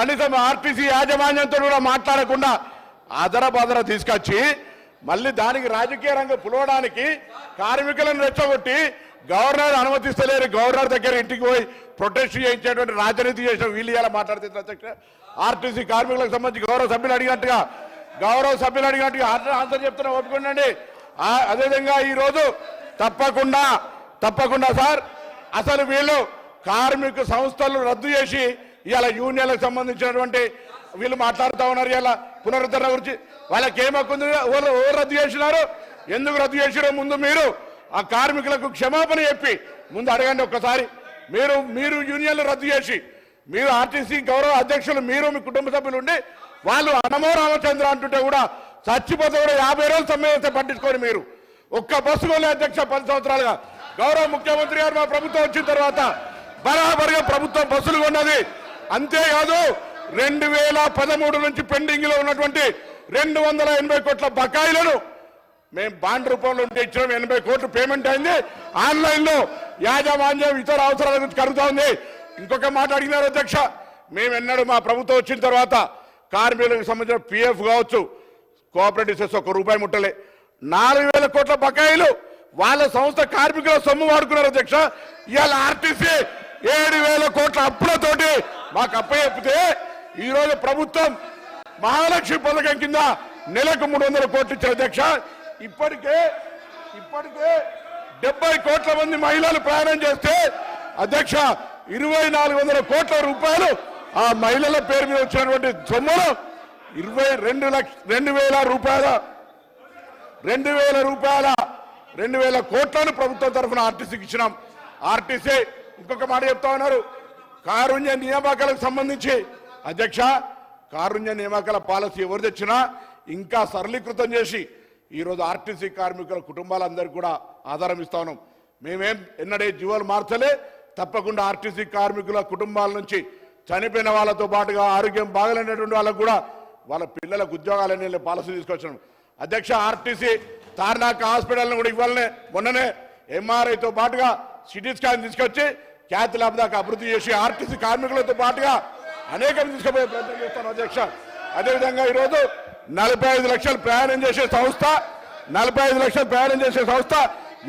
కనీసం ఆర్టీసీ యాజమాన్యంతో కూడా మాట్లాడకుండా అదరబదర తీసుకొచ్చి మళ్ళీ దానికి రాజకీయ రంగం పులవడానికి కార్మికులను రెచ్చగొట్టి గవర్నర్ అనుమతిస్తలేరు. గవర్నర్ దగ్గర ఇంటికి పోయి ప్రొటెస్ట్ చేయించేటువంటి రాజనీతి చేసిన వీళ్ళు ఇలా మాట్లాడితే ఆర్టీసీ కార్మికులకు సంబంధించి గౌరవ సభ్యులు అడిగినట్టుగా గౌరవ సభ్యులు అడిగినట్టుగా ఆన్సర్ చెప్తున్నా ఒప్పుకోండి అదేవిధంగా ఈరోజు తప్పకుండా తప్పకుండా సార్ అసలు వీళ్ళు కార్మిక సంస్థలు రద్దు చేసి ఇవాళ యూనియన్లకు సంబంధించినటువంటి వీళ్ళు మాట్లాడుతూ ఉన్నారు ఇలా పునరుద్ధరణ గురించి. వాళ్ళకి ఏం హక్కు ఉంది? ఎవరు ఎవరు రద్దు చేసినారు? ఎందుకు రద్దు చేసిరో ముందు మీరు. ఆ కార్మికులకు క్షమాపణ చెప్పి ముందు అడగండి ఒక్కసారి. మీరు మీరు యూనియన్లు రద్దు చేసి మీరు ఆర్టీసీ గౌరవ అధ్యక్షులు మీరు మీ కుటుంబ సభ్యులు ఉండి వాళ్ళు అనమో రామచంద్ర అంటుంటే కూడా చచ్చిపోతే కూడా యాభై రోజులు సమ్మె పట్టించుకోండి మీరు. ఒక్క బస్సు కొనే అధ్యక్ష పది సంవత్సరాలుగా. గౌరవ ముఖ్యమంత్రి గారు మా ప్రభుత్వం వచ్చిన తర్వాత బరాబరిగా ప్రభుత్వం బస్సులు కొన్నది. అంతేకాదు రెండు వేల పదమూడు నుంచి పెండింగ్లో ఉన్నటువంటి రెండు వందల ఎనభై కోట్ల బకాయిలను మేము బాండ్ రూపంలో ఉంటే ఇచ్చినాం. ఎనభై కోట్లు పేమెంట్ అయింది. ఆన్లైన్లో యాజమాన్యం ఇతర అవసరాల గురించి కలుగుతా ఉంది ఇంకొక మాట అడిగినారు అధ్యక్ష. మేము ఎన్నడూ మా ప్రభుత్వం వచ్చిన తర్వాత కార్మికులకు సంబంధించిన పిఎఫ్ కావచ్చు కోఆపరేటివ్స్ ఒక రూపాయి ముట్టలే. నాలుగు వేల కోట్ల బకాయిలు వాళ్ళ సంస్థ కార్మికుల సొమ్ము వాడుకున్నారు అధ్యక్ష. ఇవాళ ఆర్టీసీ ఏడు వేల కోట్ల అప్పులతోటి మాకు అప్పచెప్పితే ఈరోజు ప్రభుత్వం మహాలక్ష్మి పథకం కింద నెలకు మూడు వందల కోట్లు ఇచ్చే అధ్యక్ష. ఇప్పటికే ఇప్పటికే డెబ్బై కోట్ల మంది మహిళలు ప్రయాణం చేస్తే అధ్యక్ష ఇరవై నాలుగు వందల కోట్ల రూపాయలు ఆ మహిళల పేరు మీద వచ్చినటువంటి సొమ్ములు ఇరవై రెండు లక్ష రెండు వేల రూపాయల రెండు వేల రూపాయల రెండు వేల కోట్లను ప్రభుత్వం తరఫున ఆర్టీసీకి ఇచ్చినాం. ఆర్టీసీ ఇంకొక మాట చెప్తా ఉన్నారు. కారుణ్య నియామకాలకు సంబంధించి. అధ్యక్ష కారుణ్య నియామకాల పాలసీ ఎవరు తెచ్చినా ఇంకా సరళీకృతం చేసి ఈరోజు ఆర్టీసీ కార్మికుల కుటుంబాలందరికీ కూడా ఆధారం ఇస్తా ఉన్నాం. మేమేం ఎన్నడే జీవాలు మార్చలే తప్పకుండా ఆర్టీసీ కార్మికుల కుటుంబాల నుంచి చనిపోయిన వాళ్ళతో పాటుగా ఆరోగ్యం బాగలేనటువంటి వాళ్ళకు కూడా వాళ్ళ పిల్లలకు ఉద్యోగాలనే పాలసీ తీసుకొచ్చాం అధ్యక్ష ఆర్టీసీ తార్నాక హాస్పిటల్ని కూడా ఇవ్వాలనే మొన్ననే ఎంఆర్ఐతో పాటుగా సిటీ స్కాన్ తీసుకొచ్చి ఖ్యాతి లాభదాకా అభివృద్ధి చేసి ఆర్టీసీ కార్మికులతో పాటుగా అనేకం తీసుకుపోయే ప్రయత్నం చేస్తాను అధ్యక్ష. అదేవిధంగా ఈరోజు నలభై ఐదు లక్షలు ప్రయాణం చేసే సంస్థ నలభై ఐదు లక్షలు ప్రయాణం చేసే సంస్థ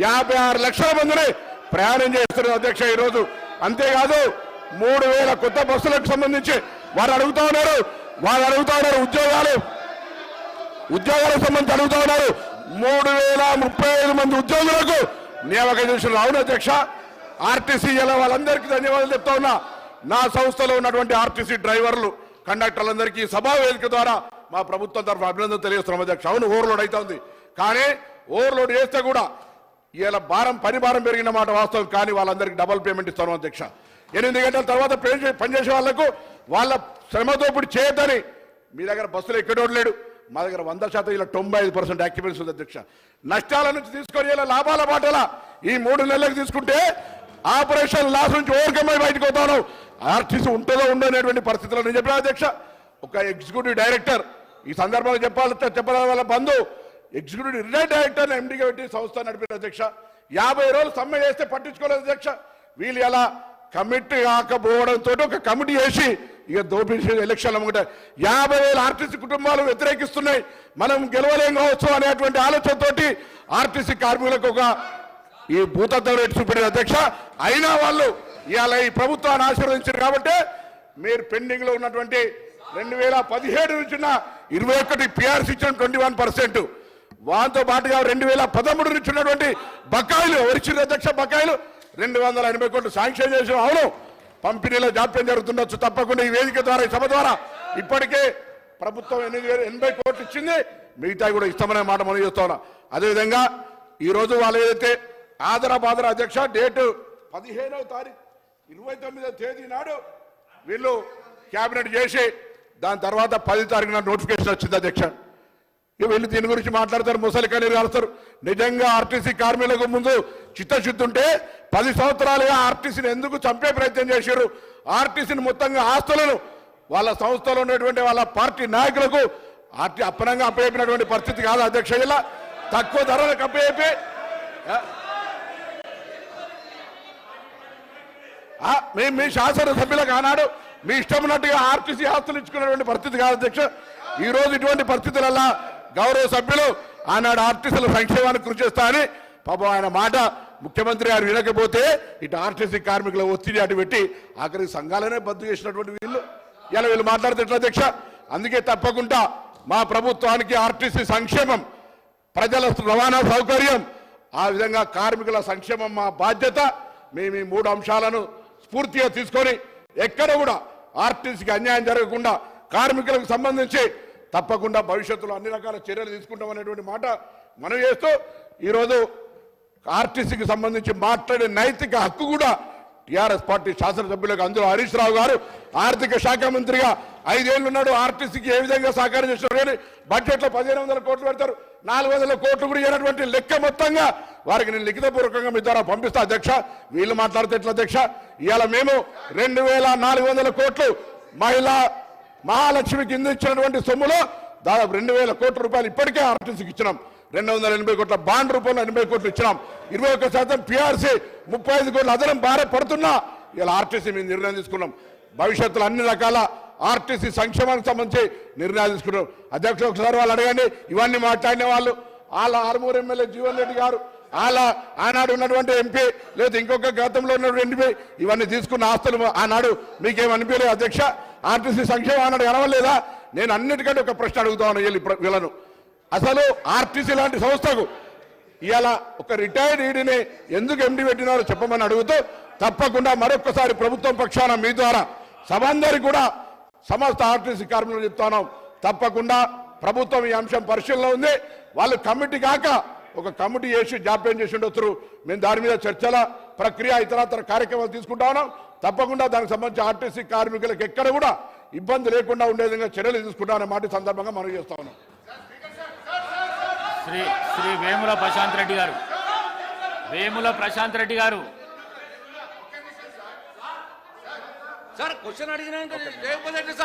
యాభై ఆరు లక్షల మందిని ప్రయాణం చేస్తున్నారు అధ్యక్ష ఈరోజు. అంతేకాదు మూడు వేల కొత్త బస్సులకు సంబంధించి వారు అడుగుతా ఉన్నారు వారు అడుగుతా ఉన్నారు ఉద్యోగాలు. ఉద్యోగాలకు సంబంధించి అడుగుతా ఉన్నారు. మూడు వేల ముప్పై ఐదు మంది ఉద్యోగులకు నియామకం చేసిన అవును అధ్యక్ష. ఆర్టీసీ ఎలా వాళ్ళందరికీ ధన్యవాదాలు చెప్తా ఉన్నా. నా సంస్థలో ఉన్నటువంటి ఆర్టీసీ డ్రైవర్లు కండక్టర్లందరికీ సభా వేదిక ద్వారా మా ప్రభుత్వం తరఫు అభినందన తెలియజేస్తున్నాం. అధ్యక్ష అవును ఓవర్లోడ్ అవుతుంది. కానీ ఓవర్లోడ్ చేస్తే కూడా ఇలా భారం పని భారం పెరిగిన మాట వాస్తవం. కానీ వాళ్ళందరికీ డబల్ పేమెంట్ ఇస్తాను అధ్యక్ష. ఎనిమిది గంటల తర్వాత పే పనిచేసే వాళ్ళకు వాళ్ళ శ్రమదోపిడి చేయొద్దని మీ దగ్గర బస్సులు ఎక్కడోడు లేడు. మా దగ్గర వంద శాతం ఇలా తొంభై ఐదు పర్సెంట్ యాక్టివిటీస్ ఉంది అధ్యక్ష. నష్టాల నుంచి తీసుకొని ఇలా లాభాల బాటల ఈ మూడు నెలలకు తీసుకుంటే ఆపరేషన్ లాస్ నుంచి ఓవర్కమ్ అయి బయటకు పోతాను ఆర్టీసీ ఉంటుందో ఉండనేటువంటి పరిస్థితుల్లో నేను చెప్పిన అధ్యక్ష ఒక ఎగ్జిక్యూటివ్ డైరెక్టర్ ఈ సందర్భంలో చెప్పాలంటే చెప్పాలి వాళ్ళ బంధు ఎగ్జిక్యూటివ్ రిటైర్డ్ డైరెక్టర్ ఎండిగా పెట్టి సంస్థ నడిపిన అధ్యక్ష. యాభై రోజులు సమ్మె చేస్తే పట్టించుకోలేదు అధ్యక్ష. వీళ్ళు ఎలా కమిటీ కాకపోవడంతో ఒక కమిటీ వేసి ఇక దోపిడీ ఎలక్షన్ అమ్ముకుంటే యాభై వేల ఆర్టీసీ కుటుంబాలు వ్యతిరేకిస్తున్నాయి. మనం గెలవలేం కావచ్చు అనేటువంటి ఆలోచనతోటి ఆర్టీసీ కార్మికులకు ఒక ఈ భూతత్వం రేటు చూపెట్టిన అధ్యక్ష అయినా వాళ్ళు ఇవాళ ఈ ప్రభుత్వాన్ని ఆశీర్వదించారు కాబట్టి మీరు పెండింగ్లో ఉన్నటువంటి రెండు వేల పదిహేడు నుంచి ఉన్న ఇరవై ఒకటి పిఆర్సీ ఇచ్చిన ట్వంటీ వన్ పర్సెంట్. వాటితో పాటుగా రెండు వేల పదమూడు నుంచి ఉన్నటువంటి బకాయిలు ఎవరిచ్చిన అధ్యక్ష బకాయిలు? రెండు వందల ఎనభై కోట్లు శాంక్షన్ చేసిన అవును పంపిణీలో జాప్యం జరుగుతుండొచ్చు తప్పకుండా ఈ వేదిక ద్వారా ఈ సభ ద్వారా. ఇప్పటికే ప్రభుత్వం ఎనిమిది వేల ఎనభై కోట్లు ఇచ్చింది. మిగతా కూడా ఇస్తామనే మాట మనం చేస్తా ఉన్నాం. అదేవిధంగా ఈరోజు వాళ్ళు ఏదైతే ఆదర బాదర అధ్యక్ష డేటు పదిహేనవ తారీఖు ఇరవై తొమ్మిదవ తేదీ నాడు వీళ్ళు క్యాబినెట్ చేసి దాని తర్వాత పది తారీఖున నోటిఫికేషన్ వచ్చింది అధ్యక్ష. వీళ్ళు దీని గురించి మాట్లాడతారు ముసలి కన్నీరు కలుస్తారు. నిజంగా ఆర్టీసీ కార్మికులకు ముందు చిత్తశుద్ధి ఉంటే పది సంవత్సరాలుగా ఆర్టీసీని ఎందుకు చంపే ప్రయత్నం చేశారు? ఆర్టీసీని మొత్తంగా ఆస్తులను వాళ్ళ సంస్థలో ఉన్నటువంటి వాళ్ళ పార్టీ నాయకులకు ఆర్టీ అప్పనంగా అప్పయ్యినటువంటి పరిస్థితి కాదు అధ్యక్ష. ఇలా తక్కువ ధరలకు అప్పయ్యి మేము మీ మీ శాసనసభ్యులకు ఆనాడు మీ ఇష్టం ఉన్నట్టుగా ఆర్టీసీ ఆస్తులు ఇచ్చుకున్నటువంటి పరిస్థితి కాదు అధ్యక్ష. ఈ రోజు ఇటువంటి పరిస్థితులలో గౌరవ సభ్యులు ఆనాడు ఆర్టీసీల సంక్షేమానికి కృషి చేస్తా అని పాపం ఆయన మాట ముఖ్యమంత్రి గారు వినకపోతే ఇటు ఆర్టీసీ కార్మికుల ఒత్తిడి అటు పెట్టి ఆఖరి సంఘాలనే బద్దు చేసినటువంటి వీళ్ళు. ఇలా వీళ్ళు మాట్లాడితే ఎట్లా అధ్యక్ష? అందుకే తప్పకుండా మా ప్రభుత్వానికి ఆర్టీసీ సంక్షేమం ప్రజల రవాణా సౌకర్యం ఆ విధంగా కార్మికుల సంక్షేమం మా బాధ్యత. మేము ఈ మూడు అంశాలను స్ఫూర్తిగా తీసుకొని ఎక్కడ కూడా ఆర్టీసీకి అన్యాయం జరగకుండా కార్మికులకు సంబంధించి తప్పకుండా భవిష్యత్తులో అన్ని రకాల చర్యలు తీసుకుంటాం అనేటువంటి మాట మనం చేస్తూ ఈరోజు ఆర్టీసీకి సంబంధించి మాట్లాడే నైతిక హక్కు కూడా టిఆర్ఎస్ పార్టీ శాసనసభ్యులకు అందులో హరీష్ రావు గారు ఆర్థిక శాఖ మంత్రిగా ఐదేళ్ళు ఉన్నాడు ఆర్టీసీకి ఏ విధంగా సహకారం చేస్తున్నారు కానీ బడ్జెట్లో పదిహేను వందల కోట్లు పెడతారు. నాలుగు వందల కోట్లు కూడా ఇవ్వనటువంటి లెక్క మొత్తంగా వారికి నేను లిఖితపూర్వకంగా మీ ద్వారా పంపిస్తా అధ్యక్ష. వీళ్ళు మాట్లాడితే ఎట్లా అధ్యక్ష? ఇవాళ మేము రెండు వేల నాలుగు వందల కోట్లు మహిళా మహాలక్ష్మి కింద ఇచ్చినటువంటి సొమ్ములో దాదాపు రెండు వేల కోట్ల రూపాయలు ఇప్పటికే ఆర్టీసీకి ఇచ్చినాం. రెండు వందల ఎనభై కోట్ల బాండ్ రూపంలో ఎనభై కోట్లు ఇచ్చినాం. ఇరవై ఒక్క శాతం పిఆర్సీ ముప్పై ఐదు కోట్లు అదనం భారం పడుతున్నా. ఇలా ఆర్టీసీ మేము నిర్ణయం తీసుకున్నాం. భవిష్యత్తులో అన్ని రకాల ఆర్టీసీ సంక్షేమానికి సంబంధించి నిర్ణయాలు తీసుకున్నారు. అధ్యక్షుడు ఒకసారి వాళ్ళు అడగండి ఇవన్నీ మాట్లాడిన వాళ్ళు వాళ్ళ ఆరుమూరు ఎమ్మెల్యే జీవన్ రెడ్డి గారు వాళ్ళ ఆనాడు ఉన్నటువంటి ఎంపీ లేదా ఇంకొక గతంలో ఉన్నటువంటి ఎంపీ ఇవన్నీ తీసుకున్న ఆస్తులు ఆనాడు మీకేమనిపించలేదు అధ్యక్ష? ఆర్టీసీ సంక్షేమం ఆనాడు కనవలేదా నేను అన్నిటికంటే ఒక ప్రశ్న అడుగుతాను వీళ్ళు వీళ్ళను. అసలు ఆర్టీసీ లాంటి సంస్థకు ఇవాళ ఒక రిటైర్డ్ ఈడీని ఎందుకు ఎండి పెట్టినారో చెప్పమని అడుగుతూ తప్పకుండా మరొకసారి ప్రభుత్వం పక్షాన మీ ద్వారా సభందరికీ కూడా సమస్త ఆర్టీసీ కార్మికులు చెప్తాను తప్పకుండా ప్రభుత్వం ఈ అంశం పరిశీలనలో ఉంది. వాళ్ళు కమిటీ కాక ఒక కమిటీ చేసి జాప్యం చేసి ఉండొచ్చు మేము దాని మీద చర్చల ప్రక్రియ ఇతరతర కార్యక్రమాలు తీసుకుంటా ఉన్నాం. తప్పకుండా దానికి సంబంధించి ఆర్టీసీ కార్మికులకు ఎక్కడ కూడా ఇబ్బంది లేకుండా ఉండే విధంగా చర్యలు తీసుకుంటామనే మాట సందర్భంగా మనం చేస్తా ఉన్నాం. శ్రీ శ్రీ వేముల ప్రశాంత్ రెడ్డి గారు. వేముల ప్రశాంత్ రెడ్డి గారు. సార్ క్వశ్చన్ అడిగినాక చేయకపోతే సార్?